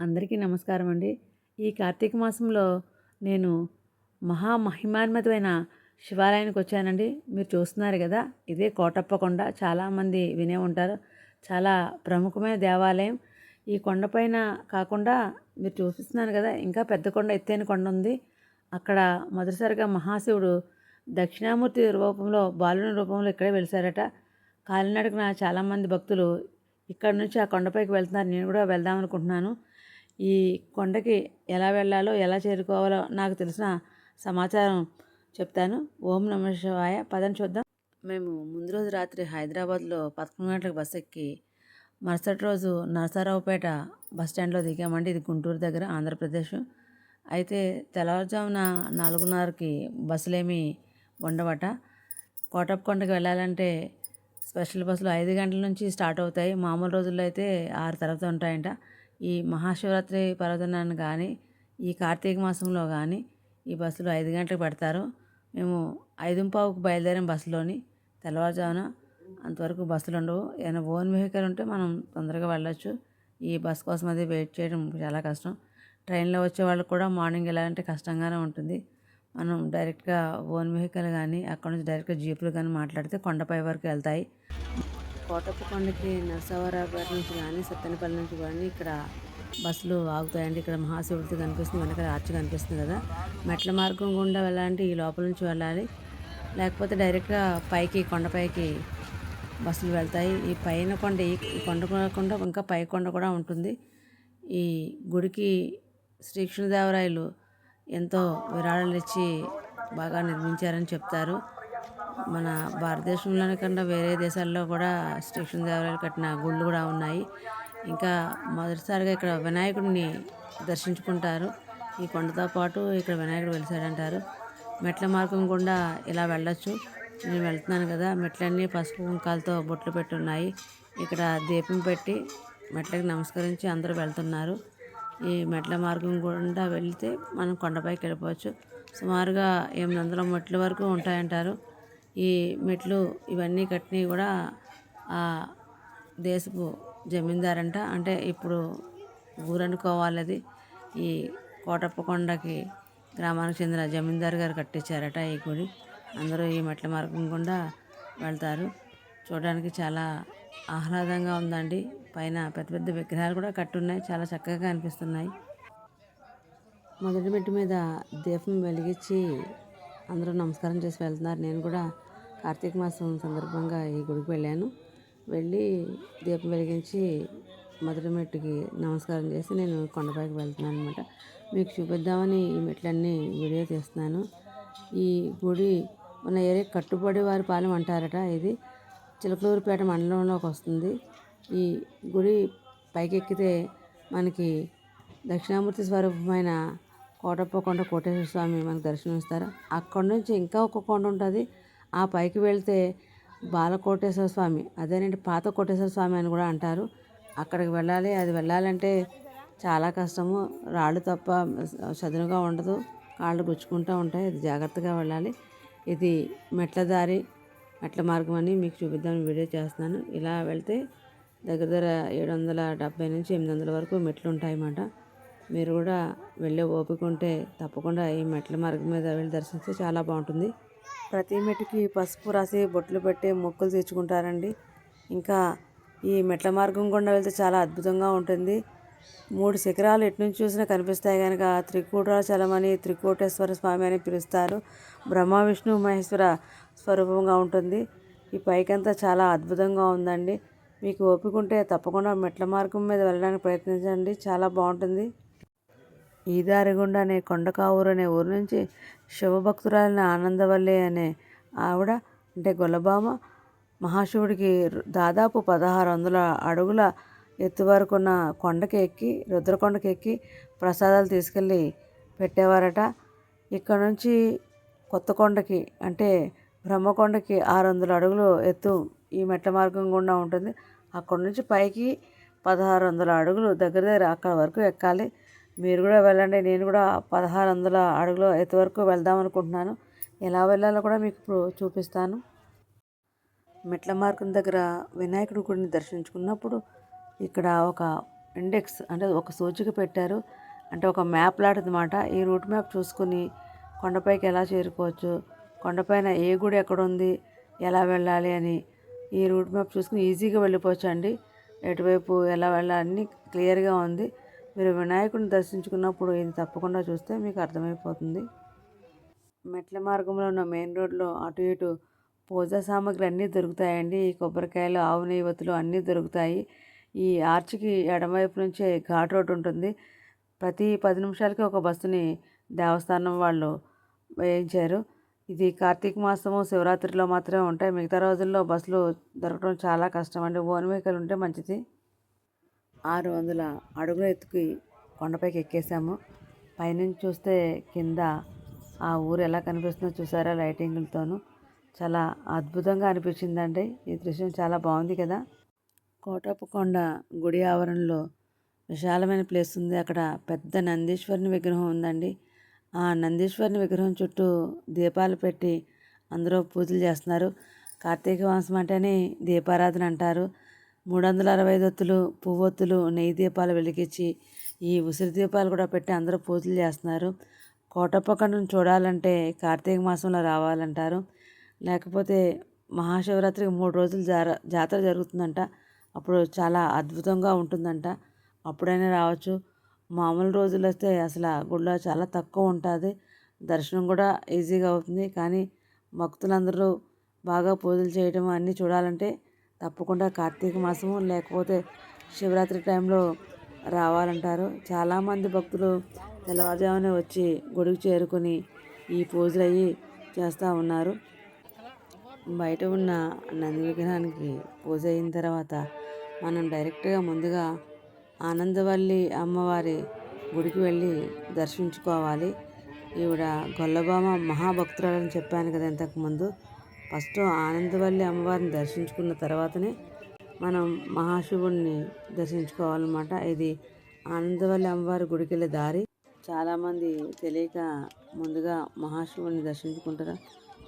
అందరికీ నమస్కారం అండి. ఈ కార్తీక మాసంలో నేను మహామహిమాన్వితమైన శివాలయానికి వచ్చానండి. మీరు చూస్తున్నారు కదా ఇదే కోటప్ప కొండ చాలామంది వినే ఉంటారు. చాలా ప్రముఖమైన దేవాలయం. ఈ కొండపైన కాకుండా మీరు చూపిస్తున్నాను కదా ఇంకా పెద్ద కొండ ఎత్తైన కొండ ఉంది. అక్కడ మొదటిసారిగా మహాశివుడు దక్షిణామూర్తి రూపంలో బాలుని రూపంలో ఇక్కడే వెలిసారట. కాలినడకన చాలామంది భక్తులు ఇక్కడ నుంచి ఆ కొండపైకి వెళ్తున్నారు. నేను కూడా వెళ్దాం అనుకుంటున్నాను. ఈ కొండకి ఎలా వెళ్ళాలో ఎలా చేరుకోవాలో నాకు తెలిసిన సమాచారం చెప్తాను. ఓం నమ శివాయ. పదని చూద్దాం. మేము ముందు రోజు రాత్రి హైదరాబాద్లో పదకొండు గంటలకు బస్ ఎక్కి మరుసటి రోజు నరసరావుపేట బస్ స్టాండ్లో దిగామండి. ఇది గుంటూరు దగ్గర ఆంధ్రప్రదేశ్. అయితే తెల్లవారుజామున నాలుగున్నరకి బస్సులేమి ఉండవట. కోటప్పకొండకి వెళ్ళాలంటే స్పెషల్ బస్సులు ఐదు గంటల నుంచి స్టార్ట్ అవుతాయి. మామూలు రోజుల్లో అయితే ఆరు తర్వాత ఉంటాయంట. ఈ మహాశివరాత్రి పర్వదినాన్ని కానీ ఈ కార్తీక మాసంలో కానీ ఈ బస్సులు ఐదు గంటలకు పెడతారు. మేము ఐదుంపావుకు బయలుదేరాం బస్సులోని తెల్లవారుజామున. అంతవరకు బస్సులు ఉండవు. ఏమైనా ఓన్ వెహికల్ ఉంటే మనం తొందరగా వెళ్ళొచ్చు. ఈ బస్ కోసం అది వెయిట్ చేయడం చాలా కష్టం. ట్రైన్లో వచ్చే వాళ్ళకి కూడా మార్నింగ్ వెళ్ళాలంటే కష్టంగానే ఉంటుంది. మనం డైరెక్ట్గా ఓన్ వెహికల్ కానీ అక్కడ నుంచి డైరెక్ట్గా జీపులు కానీ మాట్లాడితే కొండపై వరకు వెళ్తాయి. కోటప్ప కొండకి నరసవరాపేట నుంచి కానీ సత్తెనపల్లి నుంచి కానీ ఇక్కడ బస్సులు ఆగుతాయండి. ఇక్కడ మహాశివుడితో కనిపిస్తుంది. వెనక ఆర్చి కనిపిస్తుంది కదా. మెట్ల మార్గం గుండా వెళ్ళాలంటే ఈ లోపల నుంచి వెళ్ళాలి. లేకపోతే డైరెక్ట్గా పైకి కొండపైకి బస్సులు వెళ్తాయి. ఈ పైన కొండ ఈ కొండ కాకుండా ఇంకా పై కొండ కూడా ఉంటుంది. ఈ గుడికి శ్రీకృష్ణదేవరాయలు ఎంతో విరాళాలు ఇచ్చి బాగా నిర్మించారని చెప్తారు. మన భారతదేశంలోనే కన్నా వేరే దేశాల్లో కూడా శ్రీకృష్ణ దేవాలయాలు కట్టిన గుళ్ళు కూడా ఉన్నాయి. ఇంకా మొదటిసారిగా ఇక్కడ వినాయకుడిని దర్శించుకుంటారు. ఈ కొండతో పాటు ఇక్కడ వినాయకుడు వెలిసాడంటారు. మెట్ల మార్గం గుండా ఇలా వెళ్ళొచ్చు. నేను వెళ్తున్నాను కదా మెట్లన్నీ పసుపు కుంకాలతో బొట్లు పెట్టున్నాయి ఇక్కడ దీపం పెట్టి మెట్లకి నమస్కరించి అందరూ వెళ్తున్నారు. ఈ మెట్ల మార్గం గుండా వెళ్తే మనం కొండపైకి వెళ్ళిపోవచ్చు. సుమారుగా ఎనిమిది వందల మెట్ల వరకు ఉంటాయంటారు. ఈ మెట్లు ఇవన్నీ కట్టినవి కూడా ఆ దేశపు జమీందారంట. అంటే ఇప్పుడు ఊరనుకోవాలి అది ఈ కోటప్ప కొండకి గ్రామానికి చెందిన జమీందారు గారు కట్టించారట ఈ గుడి. అందరూ ఈ మెట్ల మార్గం గుండా వెళ్తారు. చూడడానికి చాలా ఆహ్లాదంగా ఉందండి. పైన పెద్ద పెద్ద విగ్రహాలు కూడా కట్టున్నాయి. చాలా చక్కగా అనిపిస్తున్నాయి మొదటి మెట్టు మీద దీపం వెలిగించి అందరూ నమస్కారం చేసి వెళ్తున్నారు. నేను కూడా కార్తీక మాసం సందర్భంగా ఈ గుడికి వెళ్ళాను. వెళ్ళి దీపం వెలిగించి మొదటి మెట్టుకి నమస్కారం చేసి నేను కొండపైకి వెళ్తున్నాను అనమాట మీకు చూపిద్దామని ఈ మెట్లన్నీ వీడియో తీస్తున్నాను. ఈ గుడి మన ఏరియా కట్టుబడి వారి పాలెం అంటారట ఇది. చిలకలూరుపేట మండలంలోకి వస్తుంది. ఈ గుడి పైకెక్కితే మనకి దక్షిణామూర్తి స్వరూపమైన కోటప్ప కొండ కోటేశ్వర స్వామి మనకు దర్శనం ఇస్తారు అక్కడ నుంచి ఇంకా ఒక కొండ ఉంటుంది. ఆ పైకి వెళ్తే బాలకోటేశ్వర స్వామి అదేనంటే పాత కోటేశ్వర స్వామి అని కూడా అంటారు. అక్కడికి వెళ్ళాలి అది వెళ్ళాలంటే చాలా కష్టము. రాళ్ళు తప్ప చదునుగా ఉండదు కాళ్ళు గుచ్చుకుంటూ ఉంటాయి. అది జాగ్రత్తగా వెళ్ళాలి. ఇది మెట్ల దారి మెట్ల మార్గం అని మీకు చూపిద్దామని వీడియో చేస్తున్నాను. ఇలా వెళ్తే దగ్గర దగ్గర ఏడు వందల డెబ్బై నుంచి ఎనిమిది వందల వరకు మెట్లు ఉంటాయన్నమాట. మీరు కూడా వెళ్ళే ఓపిక ఉంటే తప్పకుండా ఈ మెట్ల మార్గం మీద వెళ్ళి దర్శిస్తే చాలా బాగుంటుంది. ప్రతి మెట్టుకి పసుపు రాసి బొట్లు పెట్టి మొక్కులు తీర్చుకుంటారండి. ఇంకా ఈ మెట్ల మార్గం గుండా వెళ్తే చాలా అద్భుతంగా ఉంటుంది. మూడు శిఖరాలు ఎటు నుంచి చూసినా కనిపిస్తాయి కనుక త్రికూటాచలమని త్రికూటేశ్వర స్వామి అని పిలుస్తారు. బ్రహ్మ విష్ణు మహేశ్వర స్వరూపంగా ఉంటుంది. ఈ పైకంతా చాలా అద్భుతంగా ఉందండి. మీకు ఓపిక ఉంటే తప్పకుండా మెట్ల మార్గం మీద వెళ్ళడానికి ప్రయత్నించండి. చాలా బాగుంటుంది. ఈ దారి గుండానే కొండకావూరు అనే ఊరు నుంచి శివభక్తురాలిన ఆనందవల్లి అనే ఆవిడ అంటే గొల్లబామ మహాశివుడికి దాదాపు పదహారు వందల అడుగుల ఎత్తు వరకున్న కొండకి ఎక్కి రుద్రకొండకి ఎక్కి ప్రసాదాలు తీసుకెళ్ళి పెట్టేవారట. ఇక్కడ నుంచి కొత్త కొండకి అంటే బ్రహ్మకొండకి ఆరు వందల అడుగులు ఎత్తు ఈ మెట్ల మార్గం గుండా ఉంటుంది. అక్కడ నుంచి పైకి పదహారు వందల అడుగులు దగ్గర దగ్గర అక్కడ వరకు ఎక్కాలి. మీరు కూడా వెళ్ళండి. నేను కూడా పదహారు వందల అడుగుల ఎత్తు వరకు వెళ్దాం అనుకుంటున్నాను. ఎలా వెళ్ళాలో కూడా మీకు ఇప్పుడు చూపిస్తాను. మెట్ల మార్గం దగ్గర వినాయకుడి గుడిని దర్శించుకున్నప్పుడు ఇక్కడ ఒక ఇండెక్స్ అంటే ఒక సూచిక పెట్టారు. అంటే ఒక మ్యాప్ లాంటిదన్నమాట. ఈ రూట్ మ్యాప్ చూసుకుని కొండపైకి ఎలా చేరుకోవచ్చు కొండపైన ఏ గుడి ఎక్కడ ఉంది ఎలా వెళ్ళాలి అని ఈ రూట్ మ్యాప్ చూసుకుని ఈజీగా వెళ్ళిపోవచ్చు అండి ఎటువైపు ఎలా వెళ్ళాలని క్లియర్గా ఉంది. మీరు వినాయకుడిని దర్శించుకున్నప్పుడు ఇది తప్పకుండా చూస్తే మీకు అర్థమైపోతుంది. మెట్ల మార్గంలో ఉన్న మెయిన్ రోడ్లో అటు ఇటు పూజా సామాగ్రి అన్నీ దొరుకుతాయండి. ఈ కొబ్బరికాయలు ఆవు నెయ్యి వత్తులు అన్నీ దొరుకుతాయి. ఈ ఆర్చికి ఎడమవైపు నుంచే ఘాట్ రోడ్ ఉంటుంది. ప్రతి పది నిమిషాలకి ఒక బస్సుని దేవస్థానం వాళ్ళు వేయించారు. ఇది కార్తీక మాసము శివరాత్రిలో మాత్రమే ఉంటాయి. మిగతా రోజుల్లో బస్సులు దొరకడం చాలా కష్టం అండి. ఓన్ వెహికల్ ఉంటే మంచిది. ఆరు వందల అడుగుల ఎత్తుకి కొండపైకి ఎక్కేసాము పైనుంచి చూస్తే కింద ఆ ఊరు ఎలా కనిపిస్తుందో చూసారా లైటింగ్లతోనూ. చాలా అద్భుతంగా అనిపించిందండి. ఈ దృశ్యం చాలా బాగుంది కదా. కోటప్పకొండ గుడి ఆవరణలో విశాలమైన ప్లేస్ ఉంది. అక్కడ పెద్ద నందీశ్వరుని విగ్రహం ఉందండి. ఆ నందీశ్వరుని విగ్రహం చుట్టూ దీపాలు పెట్టి అందరూ పూజలు చేస్తున్నారు. కార్తీక మాసం అంటేనే దీపారాధన అంటారు. మూడు వందల అరవై ఐదు పువ్వొత్తులు నెయ్యి దీపాలు వెలిగించి ఈ ఉసిరి దీపాలు కూడా పెట్టి అందరూ పూజలు చేస్తున్నారు. కోటప్పకొండను చూడాలంటే కార్తీక మాసంలో రావాలంటారు. లేకపోతే మహాశివరాత్రికి మూడు రోజులు జార జాతర జరుగుతుందంట. అప్పుడు చాలా అద్భుతంగా ఉంటుందంట. అప్పుడైనా రావచ్చు. మామూలు రోజులు వస్తే అసలు గుడిలో చాలా తక్కువ ఉంటుంది. దర్శనం కూడా ఈజీగా అవుతుంది. కానీ భక్తులందరూ బాగా పూజలు చేయడం అన్నీ చూడాలంటే తప్పకుండా కార్తీక మాసము లేకపోతే శివరాత్రి టైంలో రావాలంటారు. చాలామంది భక్తులు తెల్లవారుజామునే వచ్చి గుడికి చేరుకొని ఈ పూజలు అయ్యి చేస్తూ ఉన్నారు. బయట ఉన్న నంది విగ్రహానికి పూజ అయిన తర్వాత మనం డైరెక్ట్గా ముందుగా ఆనందవల్లి అమ్మవారి గుడికి వెళ్ళి దర్శించుకోవాలి. ఈవిడ గొల్లబామ మహాభక్తురాలని చెప్పాను కదా ఇంతకుముందు ఫస్ట్ ఆనందవల్లి అమ్మవారిని దర్శించుకున్న తర్వాతనే మనం మహాశివుణ్ణి దర్శించుకోవాలన్నమాట. ఇది ఆనందవల్లి అమ్మవారి గుడికి వెళ్ళే దారి. చాలామంది తెలియక ముందుగా మహాశివుడిని దర్శించుకుంటారు?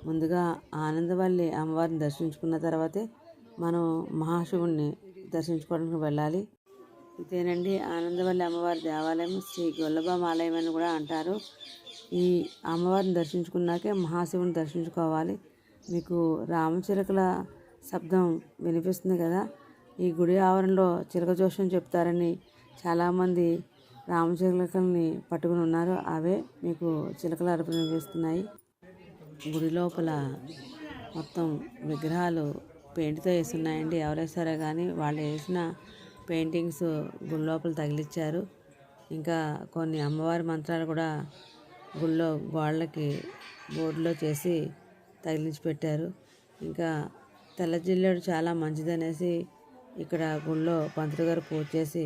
ముందుగా ఆనందవల్లి అమ్మవారిని దర్శించుకున్న తర్వాతే మనం మహాశివుణ్ణి దర్శించుకోవడానికి వెళ్ళాలి. ఇదేనండి ఆనందవల్లి అమ్మవారి దేవాలయం. శ్రీ గొల్లబామ ఆలయం అని కూడా అంటారు. ఈ అమ్మవారిని దర్శించుకున్నాకే మహాశివుని దర్శించుకోవాలి. మీకు రామచిలకల శబ్దం వినిపిస్తుంది కదా. ఈ గుడి ఆవరణలో చిలక జోషం చెప్తారని చాలామంది రామచిలకల్ని పట్టుకుని ఉన్నారు. అవే మీకు చిలకలు అరుపు వినిపిస్తున్నాయి. గుడి లోపల మొత్తం విగ్రహాలు పెయింట్తో వేస్తున్నాయండి. ఎవరేసారో కానీ వాళ్ళు వేసిన పెయింటింగ్స్ గుడి లోపల తగిలిచ్చారు. ఇంకా కొన్ని అమ్మవారి మంత్రాలు కూడా గుళ్ళో గోడలకి బోర్డులో చేసి తగిలించి పెట్టారు ఇంకా తెల్ల జిల్లేడు చాలా మంచిదనేసి ఇక్కడ గుళ్ళో పంతులు గారు పూజ చేసి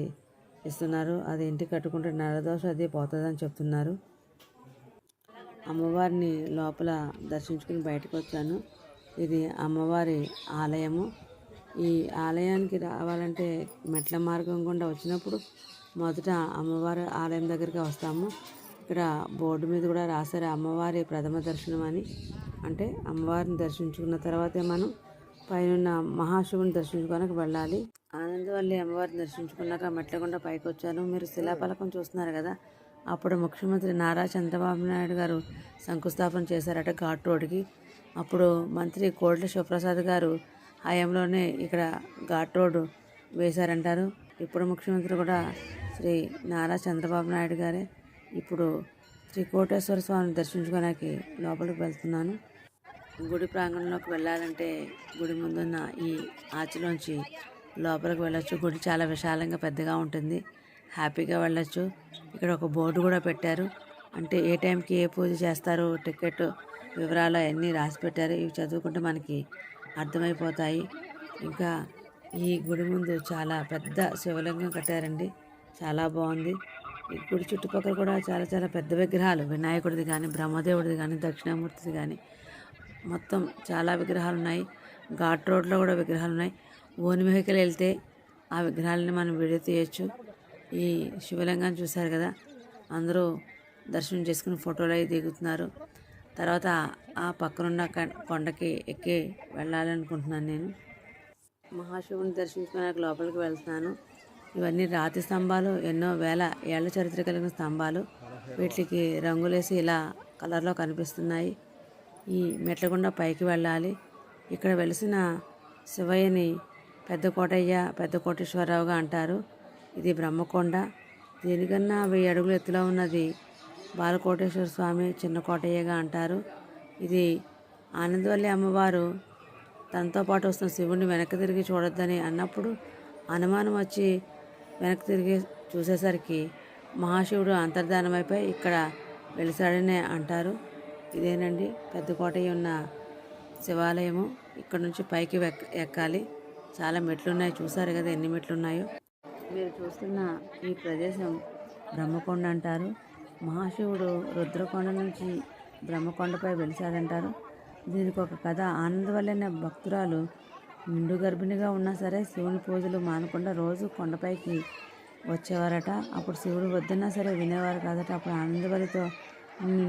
ఇస్తున్నారు. అది ఇంటికి కట్టుకుంటే నరదోష అది పోతుందని చెప్తున్నారు. అమ్మవారిని లోపల దర్శించుకుని బయటకు వచ్చాను. ఇది అమ్మవారి ఆలయము. ఈ ఆలయానికి రావాలంటే మెట్ల మార్గం గుండా వచ్చినప్పుడు మొదట అమ్మవారి ఆలయం దగ్గరికి వస్తాము. ఇక్కడ బోర్డు మీద కూడా రాశారు అమ్మవారి ప్రథమ దర్శనం అని. అంటే అమ్మవారిని దర్శించుకున్న తర్వాతే మనం పైన మహాశివుని దర్శించుకోవడానికి వెళ్ళాలి. ఆనందవల్లి అమ్మవారిని దర్శించుకున్నాక మెట్లగుండా పైకి వచ్చాను మీరు శిలాఫలకం చూస్తున్నారు కదా? అప్పుడు ముఖ్యమంత్రి నారా చంద్రబాబు నాయుడు గారు శంకుస్థాపన చేశారట ఘాట్ రోడ్కి అప్పుడు మంత్రి కోట్ల శివప్రసాద్ గారు హయాంలోనే ఇక్కడ ఘాట్ రోడ్డు వేశారంటారు. ఇప్పుడు ముఖ్యమంత్రి కూడా శ్రీ నారా చంద్రబాబు నాయుడు గారే. ఇప్పుడు శ్రీ కోటేశ్వర స్వామిని దర్శించుకోవడానికి లోపలికి వెళ్తున్నాను. గుడి ప్రాంగణంలోకి వెళ్ళాలంటే గుడి ముందున్న ఈ ఆచిలోంచి లోపలికి వెళ్ళొచ్చు. గుడి చాలా విశాలంగా పెద్దగా ఉంటుంది. హ్యాపీగా వెళ్ళొచ్చు. ఇక్కడ ఒక బోర్డు కూడా పెట్టారు. అంటే ఏ టైంకి ఏ పూజ చేస్తారు టికెట్ వివరాలు అవన్నీ రాసి పెట్టారు. ఇవి చదువుకుంటే మనకి అర్థమైపోతాయి. ఇంకా ఈ గుడి ముందు చాలా పెద్ద శివలింగం కట్టారండి. చాలా బాగుంది. ఈ గుడి చుట్టుపక్కల కూడా చాలా చాలా పెద్ద విగ్రహాలు. వినాయకుడిది కానీ బ్రహ్మదేవుడిది కానీ దక్షిణామూర్తిది కానీ మొత్తం చాలా విగ్రహాలు ఉన్నాయి ఘాట్ రోడ్లో కూడా విగ్రహాలు ఉన్నాయి ఓన్ వెహికల్ వెళ్తే ఆ విగ్రహాలని మనం వీడియో తీయచ్చు. ఈ శివలింగాన్ని చూశారు కదా? అందరూ దర్శనం చేసుకుని ఫోటోలు అవి దిగుతున్నారు. తర్వాత ఆ పక్కనున్న కొండకి ఎక్కి వెళ్ళాలనుకుంటున్నాను నేను. మహాశివుని దర్శించుకోవడానికి లోపలికి వెళ్తున్నాను. ఇవన్నీ రాతి స్తంభాలు ఎన్నో వేల ఏళ్ళ చరిత్ర కలిగిన స్తంభాలు. వీటికి రంగులేసి ఇలా కలర్లో కనిపిస్తున్నాయి. ఈ మెట్లగుండ పైకి వెళ్ళాలి. ఇక్కడ వెలిసిన శివయ్యని పెద్ద కోటయ్య పెద్ద కోటేశ్వరరావుగా అంటారు. ఇది బ్రహ్మకొండ. దీనికన్నా వెయ్యి అడుగుల ఎత్తులో ఉన్నది బాలకోటేశ్వర స్వామి చిన్న కోటయ్యగా అంటారు. ఇది ఆనందవల్లి అమ్మవారు తనతో పాటు వస్తున్న శివుడిని వెనక్కి తిరిగి చూడొద్దని అన్నప్పుడు అనుమానం వచ్చి వెనక్కి తిరిగి చూసేసరికి మహాశివుడు అంతర్ధానమైపోయి ఇక్కడ వెలిసాడనే అంటారు. ఇదేనండి పెద్ద కోటయ్య ఉన్న శివాలయము. ఇక్కడ నుంచి పైకి ఎక్కాలి. చాలా మెట్లు ఉన్నాయి చూసారు కదా ఎన్ని మెట్లు ఉన్నాయో మీరు చూస్తున్న ఈ ప్రదేశం బ్రహ్మకొండ అంటారు. మహాశివుడు రుద్రకొండ నుంచి బ్రహ్మకొండపై వెలిశాడంటారు. దీనికి ఒక కథ. ఆనందవల్లైన భక్తురాలు నిండు గర్భిణిగా ఉన్నా సరే శివుని పూజలు మానకుండా రోజు కొండపైకి వచ్చేవారట. అప్పుడు శివుడు వద్దన్నా సరే వినేవారు కాదట. అప్పుడు ఆనందవల్లితో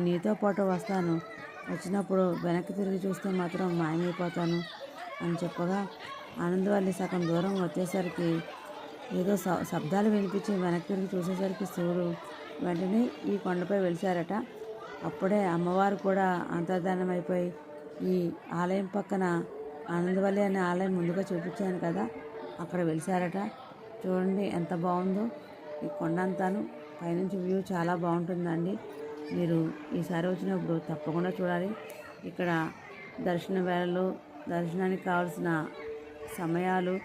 నీతో పాటు వస్తాను. వచ్చినప్పుడు వెనక్కి తిరిగి చూస్తే మాత్రం మాయమైపోతాను అని చెప్పగా ఆనందవల్లి సగం దూరం వచ్చేసరికి ఏదో శబ్దాలు వినిపించి వెనక్కి తిరిగి చూసేసరికి శివుడు వెంటనే ఈ కొండపై వెలిశారట. అప్పుడే అమ్మవారు కూడా అంతర్ధానమైపోయి అయిపోయి ఈ ఆలయం పక్కన ఆనందవల్లి అనే ఆలయం ముందుగా చూపించాను కదా అక్కడ వెలిశారట. చూడండి ఎంత బాగుందో. ఈ కొండ అంతాను పైనుంచి వ్యూ చాలా బాగుంటుందండి. మీరు ఈసారి వచ్చినప్పుడు తప్పకుండా చూడాలి. ఇక్కడ దర్శన వేళలు దర్శనానికి కావాల్సిన సమయాలు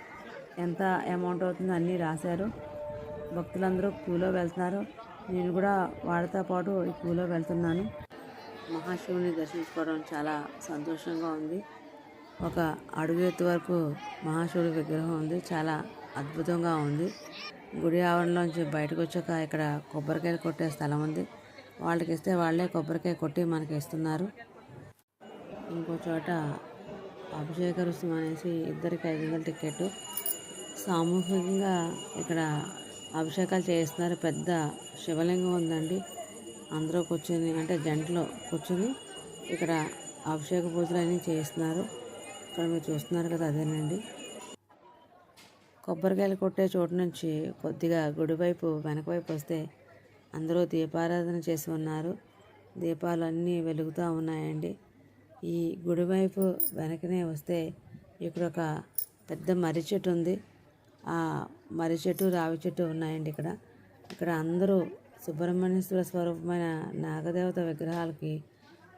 ఎంత అమౌంట్ అవుతుందో అన్నీ రాశారు. భక్తులందరూ క్యూలో వెళ్తున్నారు. నేను కూడా వాడితో పాటు ఈ క్యూలో వెళ్తున్నాను. మహాశివుని దర్శించుకోవడం చాలా సంతోషంగా ఉంది. ఒక అడుగు ఎత్తు వరకు మహాశివుడి విగ్రహం ఉంది. చాలా అద్భుతంగా ఉంది. గుడి ఆవరణలోంచి బయటకు వచ్చాక ఇక్కడ కొబ్బరికాయలు కొట్టే స్థలం ఉంది. వాళ్ళకి ఇస్తే వాళ్ళే కొబ్బరికాయ కొట్టి మనకి ఇస్తున్నారు ఇంకో చోట అభిషేక రుసుము అనేసి ఇద్దరికి ఐదు వందల టికెట్ సామూహికంగా ఇక్కడ అభిషేకాలు చేస్తున్నారు పెద్ద శివలింగం ఉందండి. అందరూ కూర్చొని అంటే జంటలో కూర్చొని ఇక్కడ అభిషేక పూజలు అన్నీ చేస్తున్నారు ఇక్కడ మీరు చూస్తున్నారు కదా అదేనండి. కొబ్బరికాయలు కొట్టే చోటు నుంచి కొద్దిగా గుడి వైపు వెనక వైపు వస్తే అందరూ దీపారాధన చేసి ఉన్నారు. దీపాలు అన్నీ వెలుగుతూ ఉన్నాయండి. ఈ గుడి వైపు వెనకనే వస్తే ఇక్కడ ఒక పెద్ద మర్రి చెట్టు ఉంది. ఆ మర్రి చెట్టు రావి చెట్టు ఉన్నాయండి ఇక్కడ. ఇక్కడ అందరూ సుబ్రహ్మణ్యేశ్వర స్వరూపమైన నాగదేవత విగ్రహాలకి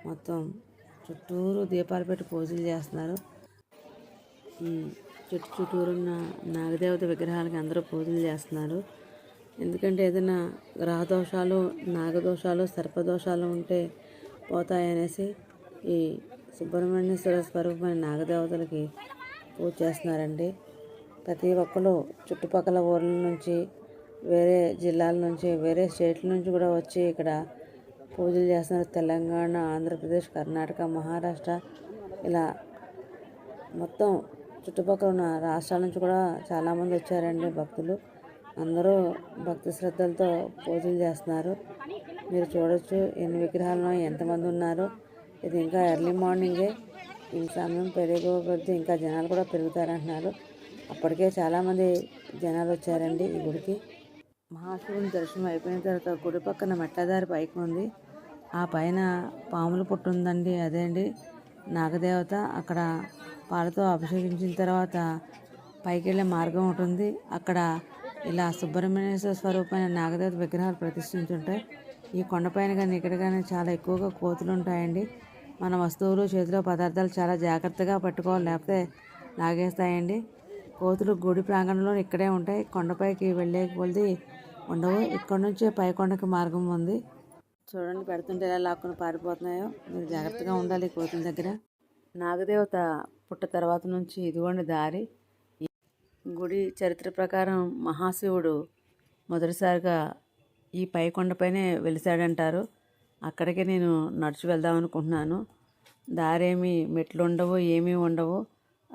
మొత్తం చుట్టూరు దీపాలు పెట్టి పూజలు చేస్తున్నారు. చుట్టు చుట్టూరున్న నాగదేవత విగ్రహాలకి అందరూ పూజలు చేస్తున్నారు. ఎందుకంటే ఏదైనా గ్రహదోషాలు నాగదోషాలు సర్పదోషాలు ఉంటే పోతాయనేసి ఈ సుబ్రహ్మణ్యేశ్వర స్వరూపమైన నాగదేవతలకి పూజ చేస్తున్నారండి. ప్రతి ఒక్కరు చుట్టుపక్కల ఊర్ల నుంచి వేరే జిల్లాల నుంచి వేరే స్టేట్ల నుంచి కూడా వచ్చి ఇక్కడ పూజలు చేస్తున్నారు. తెలంగాణ ఆంధ్రప్రదేశ్ కర్ణాటక మహారాష్ట్ర ఇలా మొత్తం చుట్టుపక్కల ఉన్న రాష్ట్రాల నుంచి కూడా చాలామంది వచ్చారండి భక్తులు. అందరూ భక్తి శ్రద్ధలతో పూజలు చేస్తున్నారు. మీరు చూడొచ్చు ఎన్ని విగ్రహాలను ఎంతమంది ఉన్నారు. ఇది ఇంకా ఎర్లీ మార్నింగే. ఈ సమయం పెరిగే కొద్దీ ఇంకా జనాలు కూడా పెరుగుతారంటున్నారు. అప్పటికే చాలామంది జనాలు వచ్చారండి ఈ గుడికి. మహాశివుని దర్శనం అయిపోయిన తర్వాత గుడి పక్కన మెట్లదారి పైకి ఉంది. ఆ పైన పాముల పుట్టు ఉందండి. అదే అండి. నాగదేవత అక్కడ పాలతో అభిషేకించిన తర్వాత పైకి వెళ్ళే మార్గం ఉంటుంది అక్కడ ఇలా సుబ్రహ్మణ్యేశ్వర స్వరూపమైన నాగదేవత విగ్రహాలు ప్రతిష్ఠించుంటాయి ఈ కొండపైన కానీ ఇక్కడ కానీ చాలా ఎక్కువగా కోతులు ఉంటాయండి. మన వస్తువులు చేతిలో పదార్థాలు చాలా జాగ్రత్తగా పట్టుకోవాలి. లేకపోతే లాగేస్తాయండి. కోతులు గుడి ప్రాంగణంలో ఇక్కడే ఉంటాయి. కొండపైకి వెళ్ళే కొలది ఉండవు. ఇక్కడ నుంచే పై కొండకి మార్గం ఉంది. చూడండి పెడుతుంటే ఎలా లాక్కుని పారిపోతున్నాయో. మీరు జాగ్రత్తగా ఉండాలి కోతుల దగ్గర. నాగదేవత పుట్ట తర్వాత నుంచి ఇదిగోండి దారి. గుడి చరిత్ర ప్రకారం మహాశివుడు మొదటిసారిగా ఈ పైకొండపైనే వెలిశాడంటారు. అక్కడికి నేను నడిచి వెళ్దాం అనుకుంటున్నాను. దారేమి మెట్లు ఉండవు ఏమీ ఉండవు.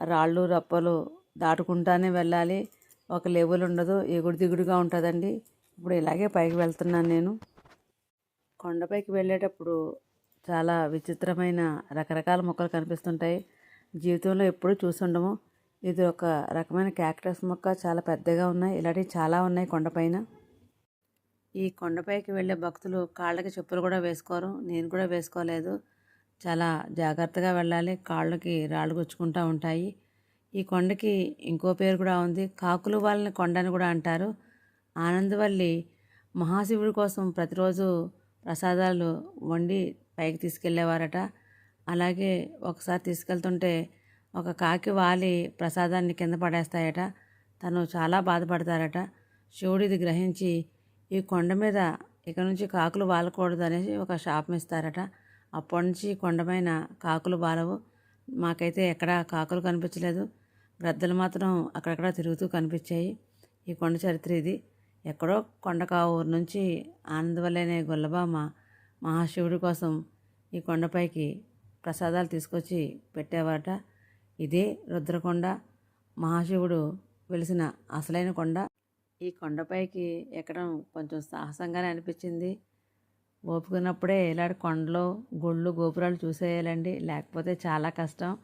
రాళ్ళు రప్పలు దాటుకుంటానే వెళ్ళాలి. ఒక లెవెల్ ఉండదు ఎగుడు దిగుడుగా ఉంటుందండి. ఇప్పుడు ఇలాగే పైకి వెళ్తున్నాను నేను. కొండపైకి వెళ్ళేటప్పుడు చాలా విచిత్రమైన రకరకాల మొక్కలు కనిపిస్తుంటాయి. జీవితంలో ఎప్పుడూ చూసుండము ఇది ఒక రకమైన క్యాక్టస్ మొక్క. చాలా పెద్దగా ఉన్నాయి. ఇలాంటివి చాలా ఉన్నాయి కొండపైన ఈ కొండపైకి వెళ్ళే భక్తులు కాళ్ళకి చెప్పులు కూడా వేసుకోరు. నేను కూడా వేసుకోలేదు. చాలా జాగ్రత్తగా వెళ్ళాలి. కాళ్ళకి రాళ్ళు గుచ్చుకుంటూ ఉంటాయి. ఈ కొండకి ఇంకో పేరు కూడా ఉంది. కాకులు వాళ్ళని కొండ అని కూడా అంటారు. ఆనందవల్లి మహాశివుడి కోసం ప్రతిరోజు ప్రసాదాలు వండి పైకి తీసుకెళ్ళేవారట. అలాగే ఒకసారి తీసుకెళ్తుంటే ఒక కాకి వాలి ప్రసాదాన్ని కింద పడేస్తాయట. తను చాలా బాధపడతారట. శివుడు ఇది గ్రహించి ఈ కొండ మీద ఇక నుంచి కాకులు వాలకూడదు అనేసి ఒక శాపం ఇస్తారట. అప్పటి నుంచి కొండమైన కాకులు బాలవు మాకైతే ఎక్కడా కాకులు కనిపించలేదు. గ్రద్దలు మాత్రం అక్కడక్కడ తిరుగుతూ కనిపించాయి. ఈ కొండ చరిత్ర ఇది. ఎక్కడో కొండకావూరు ఊరు నుంచి ఆనందవల్లనే గొల్లబామ మహాశివుడి కోసం ఈ కొండపైకి ప్రసాదాలు తీసుకొచ్చి పెట్టేవారట. ఇదే రుద్రకొండ. మహాశివుడు వెలిసిన అసలైన కొండ. ఈ కొండపైకి ఎక్కడం కొంచెం సాహసంగానే అనిపించింది. ఓపుకున్నప్పుడే ఇలాంటి కొండలు గుళ్ళు గోపురాలు చూసేయాలండి. లేకపోతే చాలా కష్టం.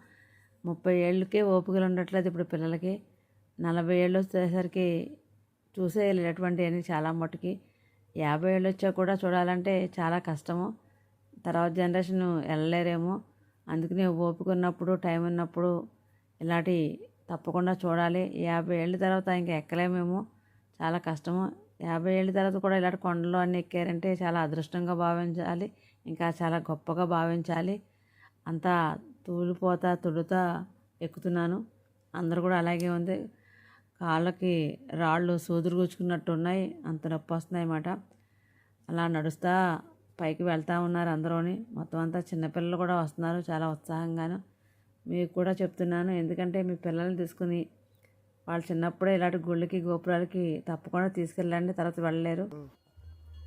ముప్పై ఏళ్ళకే ఓపికలు ఉండట్లేదు ఇప్పుడు పిల్లలకి. నలభై ఏళ్ళు వచ్చేసరికి చూసేయాలి అని చాలా మట్టుకి. యాభై ఏళ్ళు వచ్చా కూడా చూడాలంటే చాలా కష్టము. తర్వాత జనరేషన్ వెళ్ళలేరేమో అందుకనే ఓపిక ఉన్నప్పుడు టైం ఉన్నప్పుడు ఇలాంటి తప్పకుండా చూడాలి. యాభై ఏళ్ళ తర్వాత ఇంకా ఎక్కలేమేమో చాలా కష్టము. యాభై ఏళ్ళ తర్వాత కూడా ఇలాంటి కొండలు అన్నీ ఎక్కారంటే చాలా అదృష్టంగా భావించాలి. ఇంకా చాలా గొప్పగా భావించాలి. అంతా తూలిపోతా తుడుతా ఎక్కుతున్నాను. అందరూ కూడా అలాగే ఉంది. కాళ్ళకి రాళ్ళు సూదురు గుచ్చుకున్నట్టు ఉన్నాయి. అంత నొప్పి వస్తున్నాయి అన్నమాట అలా నడుస్తా పైకి వెళ్తూ ఉన్నారు అందరూని. మొత్తం అంతా చిన్నపిల్లలు కూడా వస్తున్నారు చాలా ఉత్సాహంగాను. మీకు కూడా చెప్తున్నాను ఎందుకంటే మీ పిల్లల్ని తీసుకుని వాళ్ళు చిన్నప్పుడే ఇలాంటి గుళ్ళకి గోపురాలకి తప్పకుండా తీసుకెళ్ళండి తర్వాత వెళ్ళలేరు.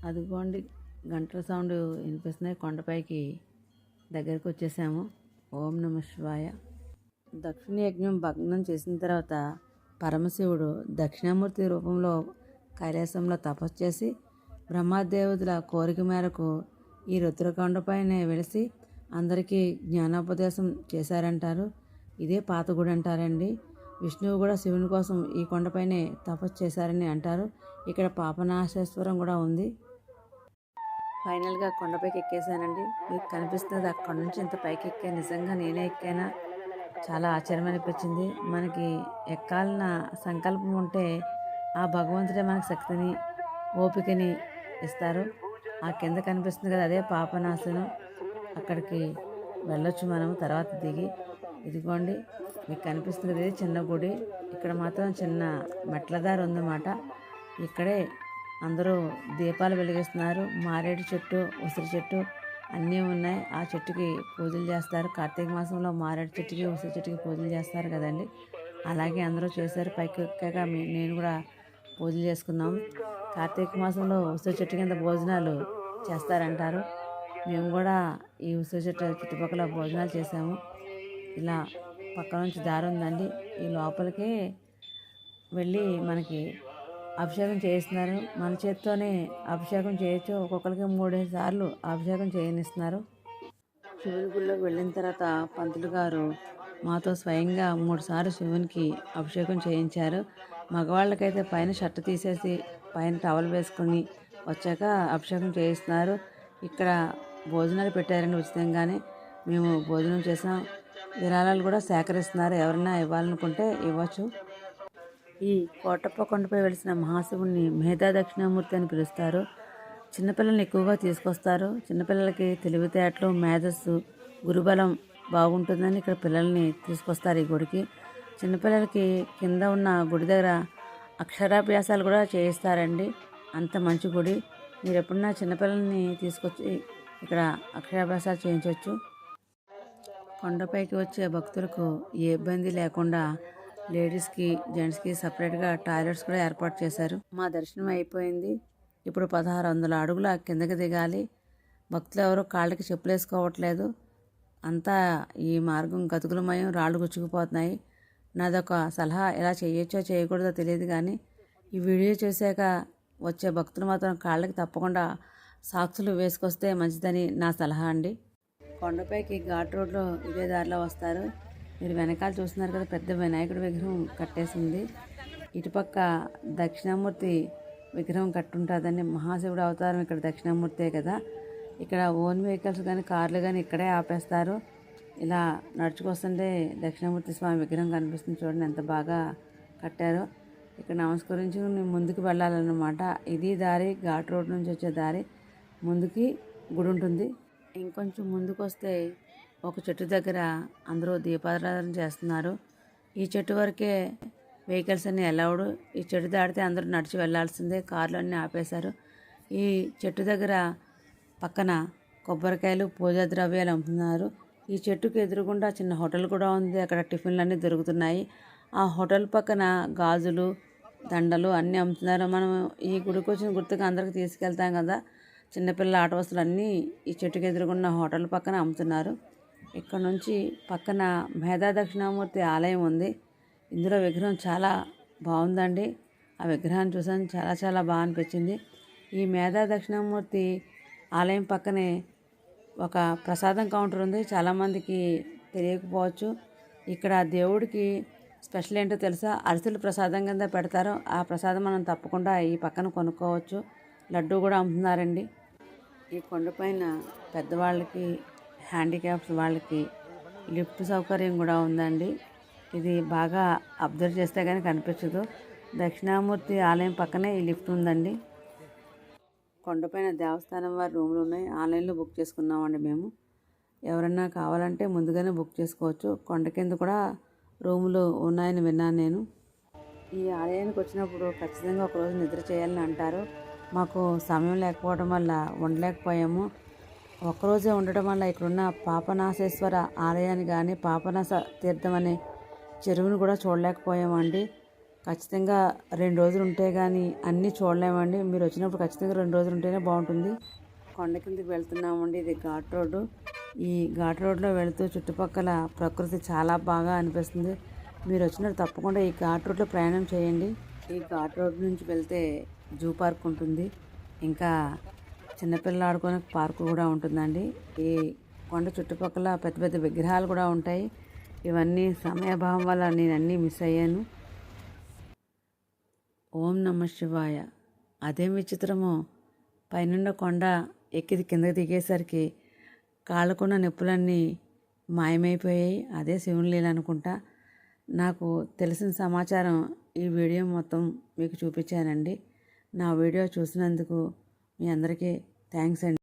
అదిగోండి గంటల సౌండ్ వినిపిస్తున్నాయి. కొండపైకి దగ్గరికి వచ్చేసాము. ఓం నమ శివాయ. దక్షిణ యజ్ఞం భగ్నం చేసిన తర్వాత పరమశివుడు దక్షిణామూర్తి రూపంలో కైలాసంలో తపస్సు చేసి బ్రహ్మదేవతల కోరిక మేరకు ఈ రుద్రకొండపైనే వెలిసి అందరికీ జ్ఞానోపదేశం చేశారంటారు. ఇదే పాత గుడి అంటారండి. విష్ణువు కూడా శివుని కోసం ఈ కొండపైనే తపస్సు చేశారని అంటారు. ఇక్కడ పాపనాశేశ్వరం కూడా ఉంది. ఫైనల్గా కొండపైకి ఎక్కేసానండి మీకు కనిపిస్తుంది అక్కడ నుంచి ఇంత పైకి ఎక్కా నిజంగా నేనే ఎక్కానా? చాలా ఆశ్చర్యం అనిపించింది. మనకి ఎక్కాలన్న సంకల్పం ఉంటే ఆ భగవంతుడే మనకి శక్తిని ఓపికని ఇస్తారు. ఆ కింద కనిపిస్తుంది కదా అదే పాపనాశనం. అక్కడికి వెళ్ళొచ్చు మనం తర్వాత దిగి. ఇదిగోండి మీకు కనిపిస్తుంది కదా ఇది చిన్న గుడి. ఇక్కడ మాత్రం చిన్న మెట్ల దారి ఉందన్నమాట. ఇక్కడే అందరూ దీపాలు వెలిగిస్తున్నారు. మారేడు చెట్టు ఉసిరి చెట్టు అన్నీ ఉన్నాయి. ఆ చెట్టుకి పూజలు చేస్తారు. కార్తీక మాసంలో మారేడు చెట్టుకి ఉసిరి చెట్టుకి పూజలు చేస్తారు కదండి. అలాగే అందరూ చేశారు. పైకి ఎక్కాక నేను కూడా పూజలు చేసుకున్నాం కార్తీక మాసంలో ఉసిరి చెట్టు కింద భోజనాలు చేస్తారంటారు. మేము కూడా ఈ ఉసిరి చెట్టు చుట్టుపక్కల భోజనాలు చేసాము ఇలా పక్క నుంచి దారి ఉందండి. ఈ లోపలికి వెళ్ళి మనకి అభిషేకం చేయిస్తున్నారు. మన చేత్తోనే అభిషేకం చేయొచ్చు. ఒక్కొక్కరికి మూడు సార్లు అభిషేకం చేయనిస్తున్నారు. శివుని గుళ్ళోకి వెళ్ళిన తర్వాత పంతులు గారు మాతో స్వయంగా మూడు సార్లు శివునికి అభిషేకం చేయించారు. మగవాళ్ళకైతే పైన షర్ట్ తీసేసి పైన టవల్ వేసుకొని వచ్చాక అభిషేకం చేయిస్తున్నారు. ఇక్కడ భోజనాలు పెట్టారండి ఉచితంగానే. మేము భోజనం చేసాం. విరాళాలు కూడా సేకరిస్తున్నారు. ఎవరైనా ఇవ్వాలనుకుంటే ఇవ్వచ్చు. ఈ కోటప్ప కొండపై వెలిసిన మహాశివుణ్ణి మేధా దక్షిణామూర్తి అని పిలుస్తారు. చిన్నపిల్లల్ని ఎక్కువగా తీసుకొస్తారు. చిన్నపిల్లలకి తెలివితేటలు మేధస్సు గురుబలం బాగుంటుందని ఇక్కడ పిల్లల్ని తీసుకొస్తారు ఈ గుడికి. చిన్నపిల్లలకి కింద ఉన్న గుడి దగ్గర అక్షరాభ్యాసాలు కూడా చేయిస్తారండి. అంత మంచి గుడి. మీరు ఎప్పుడన్నా చిన్నపిల్లల్ని తీసుకొచ్చి ఇక్కడ అక్షరాభ్యాసాలు చేయించవచ్చు కొండపైకి వచ్చే భక్తులకు ఏ ఇబ్బంది లేకుండా లేడీస్కి జెంట్స్కి సపరేట్గా టాయిలెట్స్ కూడా ఏర్పాటు చేశారు. మా దర్శనం అయిపోయింది. ఇప్పుడు పదహారు వందల అడుగుల కిందకి దిగాలి. భక్తులు ఎవరు కాళ్ళకి చెప్పులు వేసుకోవట్లేదు అంతా ఈ మార్గం గతుకులమయం రాళ్ళు గుచ్చుకుపోతున్నాయి. నాదొక సలహా ఎలా చేయొచ్చో చేయకూడదో తెలియదు కానీ ఈ వీడియో చూశాక వచ్చే భక్తులు మాత్రం కాళ్ళకి తప్పకుండా సాక్సులు వేసుకొస్తే మంచిదని నా సలహా అండి. కొండపైకి ఘాట్ రోడ్లో ఇదే దారిలో వస్తారు. మీరు వెనకాల చూస్తున్నారు కదా పెద్ద వినాయకుడి విగ్రహం కట్టేసింది. ఇటుపక్క దక్షిణామూర్తి విగ్రహం కట్టుంటుందండి మహాశివుడు అవతారం ఇక్కడ దక్షిణామూర్తే కదా. ఇక్కడ ఓన్ వెహికల్స్ కానీ కార్లు కానీ ఇక్కడే ఆపేస్తారు. ఇలా నడుచుకొస్తుంటే దక్షిణామూర్తి స్వామి విగ్రహం కనిపిస్తుంది చూడండి ఎంత బాగా కట్టారో. ఇక్కడ నమస్కరించి ముందుకు వెళ్ళాలన్నమాట. ఇది దారి ఘాట్ రోడ్ నుంచి వచ్చే దారి. ముందుకి గుడి ఉంటుంది. ఇంకొంచెం ముందుకు వస్తే ఒక చెట్టు దగ్గర అందరూ దీపారాధన చేస్తున్నారు. ఈ చెట్టు వరకే వెహికల్స్ అన్నీ అలౌడ్ ఈ చెట్టు దాటితే అందరూ నడిచి వెళ్ళాల్సిందే. కార్లు అన్నీ ఆపేశారు. ఈ చెట్టు దగ్గర పక్కన కొబ్బరికాయలు పూజా ద్రవ్యాలు అమ్ముతున్నారు. ఈ చెట్టుకు ఎదురుగుండా చిన్న హోటల్ కూడా ఉంది. అక్కడ టిఫిన్లు అన్నీ దొరుకుతున్నాయి. ఆ హోటల్ పక్కన గాజులు దండలు అన్నీ అమ్ముతున్నారు. మనం ఈ గుడికి వచ్చిన గుర్తుగా అందరికి తీసుకెళ్తాం కదా. చిన్నపిల్లల ఆట వస్తువులు అన్నీ ఈ చెట్టుకు ఎదురుగున్న హోటల్ పక్కన అమ్ముతున్నారు. ఇక్కడ నుంచి పక్కన మేధా దక్షిణామూర్తి ఆలయం ఉంది. ఇందులో విగ్రహం చాలా బాగుందండి. ఆ విగ్రహాన్ని చూసాను. చాలా చాలా బాగా అనిపించింది. ఈ మేధా దక్షిణామూర్తి ఆలయం పక్కనే ఒక ప్రసాదం కౌంటర్ ఉంది. చాలామందికి తెలియకపోవచ్చు. ఇక్కడ దేవుడికి స్పెషల్ ఏంటో తెలుసా? అరిసెలు ప్రసాదం కింద పెడతారు. ఆ ప్రసాదం మనం తప్పకుండా ఈ పక్కన కొనుక్కోవచ్చు. లడ్డు కూడా అమ్ముతున్నారండి. ఈ కొండపైన పెద్దవాళ్ళకి హ్యాండిక్యాప్స్ వాళ్ళకి లిఫ్ట్ సౌకర్యం కూడా ఉందండి. ఇది బాగా అబ్జర్వ్ చేస్తే కానీ కనిపించదు. దక్షిణామూర్తి ఆలయం పక్కనే ఈ లిఫ్ట్ ఉందండి. కొండపైన దేవస్థానం వారి రూములు ఉన్నాయి. ఆన్లైన్లో బుక్ చేసుకున్నామండి మేము. ఎవరన్నా కావాలంటే ముందుగానే బుక్ చేసుకోవచ్చు. కొండ కింద కూడా రూములు ఉన్నాయని విన్నాను నేను. ఈ ఆలయానికి వచ్చినప్పుడు ఖచ్చితంగా ఒకరోజు నిద్ర చేయాలని అంటారు. మాకు సమయం లేకపోవడం వల్ల ఉండలేకపోయాము. ఒక్కరోజే ఉండటం వల్ల ఇక్కడున్న పాపనాశేశ్వర ఆలయాన్ని కానీ పాపనాశ తీర్థం అనే చెరువును కూడా చూడలేకపోయామండి. ఖచ్చితంగా రెండు రోజులు ఉంటే కానీ అన్నీ చూడలేమండి. మీరు వచ్చినప్పుడు ఖచ్చితంగా రెండు రోజులు ఉంటేనే బాగుంటుంది. కొండ కిందకి వెళ్తున్నామండి. ఇది ఘాట్ రోడ్డు. ఈ ఘాట్ రోడ్లో వెళుతూ చుట్టుపక్కల ప్రకృతి చాలా బాగా అనిపిస్తుంది. మీరు వచ్చినప్పుడు తప్పకుండా ఈ ఘాట్ రోడ్లో ప్రయాణం చేయండి. ఈ ఘాట్ రోడ్ నుంచి వెళ్తే జూ పార్క్ ఉంటుంది. ఇంకా చిన్నపిల్లలు ఆడుకునే పార్క్ కూడా ఉంటుందండి. ఈ కొండ చుట్టుపక్కల పెద్ద పెద్ద విగ్రహాలు కూడా ఉంటాయి. ఇవన్నీ సమయభావం వల్ల నేను అన్నీ మిస్ అయ్యాను. ఓం నమ శివాయ. అదేం విచిత్రమో. పైనుండ కొండ ఎక్కిది కిందకి దిగేసరికి కాళ్ళకున్న నొప్పులన్నీ మాయమైపోయాయి. అదే శివుని లీల అనుకుంటా. నాకు తెలిసిన సమాచారం ఈ వీడియో మొత్తం మీకు చూపించానండి. నా వీడియో చూసినందుకు మీ అందరికీ థ్యాంక్స్ అండి.